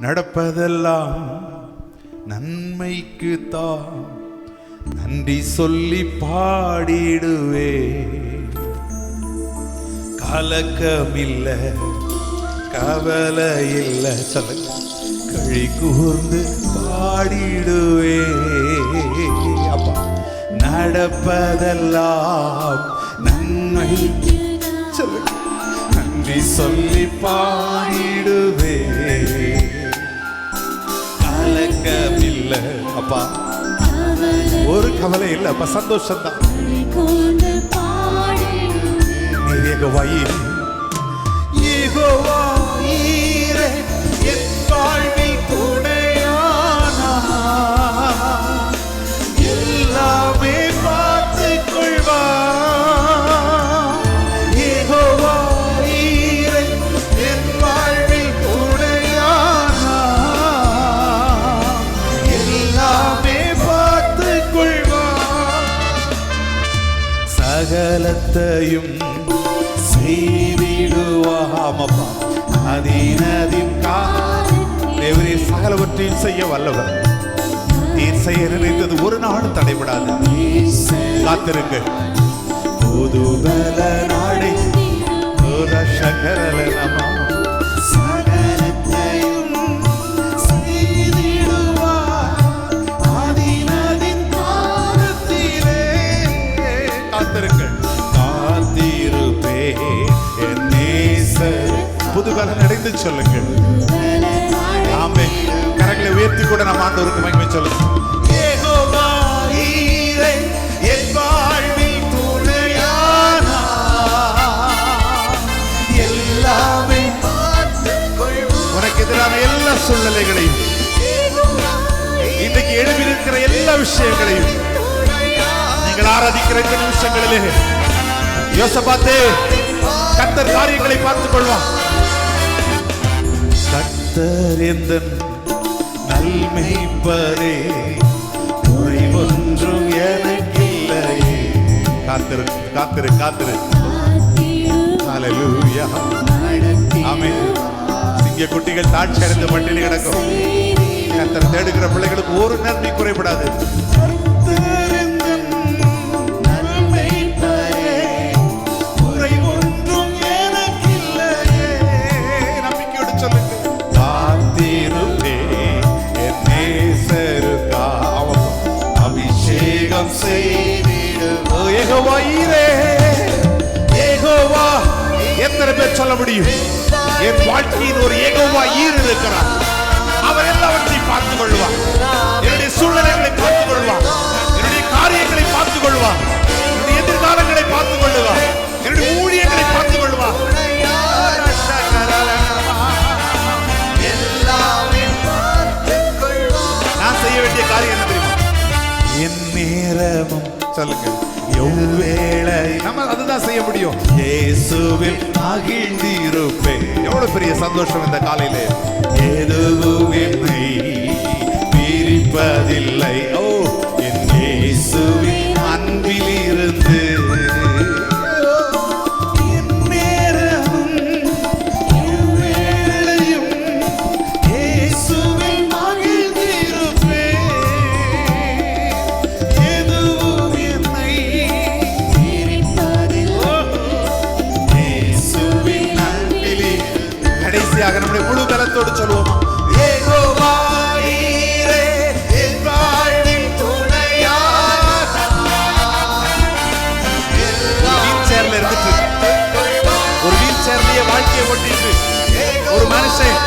நடப்பதெல்லாம் நன்மைக்கு தான் நன்றி சொல்லி பாடிடுவே கலக்கமில்ல கவலை இல்ல சொல்லுங்க. கழி கூர்ந்து பாடிடுவே அப்பா நடப்பதெல்லாம் நன்மை. சொல்லுங்க. நன்றி சொல்லி பாடி அப்பா ஒரு கவலை இல்லை அப்பா சந்தோஷம் தான் நீர் சகலத்தையும் செய்திடுவாமப்பா. அதினதின் தேவரே சகலவற்றையும் செய்ய வல்லவர். நீர் செய்ய நினைத்தது ஒரு நாளும் தடைபடாது. காத்திருங்க புதுபல நாடை. சொல்லுங்கள். ஆமே. கரங்களை உயர்த்தி கூட நம்ம ஆண்டவருக்கு மகிமை சொல்லுங்க உனக்கு எதிரான எல்லா சூழ்நிலைகளையும் இன்றைக்கு எழுப்பியிருக்கிற எல்லா விஷயங்களையும் நீங்கள் ஆராதிக்கிற இந்த நிமிஷங்களிலே யோசபாத்தே கத்தர் காரியங்களை பார்த்துக் கொள்வான் கத்தர் எந்த நல்மைப்பரே குறை ஒன்றும் எனக்கில்லையே. காத்திரு காத்திரு காத்திரு. அலலூயா ஆமென் சிங்க குட்டிகள் தாட்சி அடைந்து பட்டினி கிடக்கும். கர்த்தர் தேடுகிற பிள்ளைகளுக்கு ஒரு நன்மை குறைபடாது. அபிஷேகம் செய்திடு ஓ, ஈரே. யெகோவா. எத்தனை பேர் சொல்ல முடியும் என் வாழ்க்கையின் ஒரு ஏகோவா ஈர் இருக்கிறார் நேரமும் சொல்லுங்க. எவ்வேளை நம்ம அதுதான் செய்ய முடியும். இயேசுவில் மகிழ்ந்திருப்பேன். எவ்வளவு பெரிய சந்தோஷம் இந்த காலையிலே. எதுவுமே கடைசியாக நம்முடைய முழு பலத்தோடு சொல்லுவோமா யெகோவா சேர்ல இருந்துட்டு ஒரு வீல் சேர்லயே வாழ்க்கையை ஓட்டிட்டு ஒரு மனுஷன்